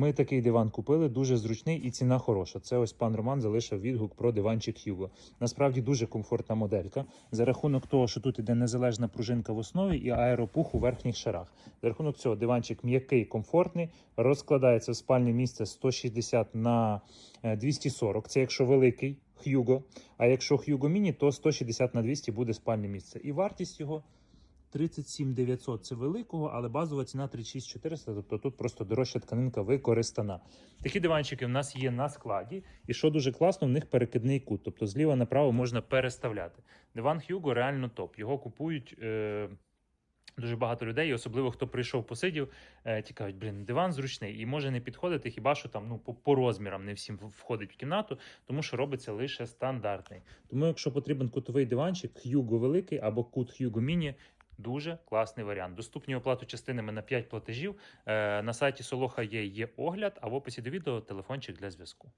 Ми такий диван купили, дуже зручний і ціна хороша. Це ось пан Роман залишив відгук про диванчик Hugo. Насправді дуже комфортна моделька. За рахунок того, що тут іде незалежна пружинка в основі і аеропух у верхніх шарах. За рахунок цього диванчик м'який, комфортний, розкладається в спальне місце 160 на е, 240. Це якщо великий Hugo. А якщо Hugo Mini, то 160 на 200 буде спальне місце. І вартість його 37 900 це великого, але базова ціна 36 400, тобто тут просто дорожча тканинка використана. Такі диванчики в нас є на складі, і що дуже класно, в них перекидний кут, тобто зліва направо можна переставляти. Диван Hugo реально топ. Його купують. Е- Дуже багато людей, особливо хто прийшов, посидів, е, ті кажуть, блін, диван зручний і може не підходити, хіба що там ну по, по розмірам не всім входить в кімнату, тому що робиться лише стандартний. Тому, якщо потрібен кутовий диванчик, Hugo великий або кут Hugo Mini, Дуже класний варіант. Доступні оплату частинами на 5 платежів. Е, на сайті Солоха є, є огляд, а в описі до відео телефончик для зв'язку.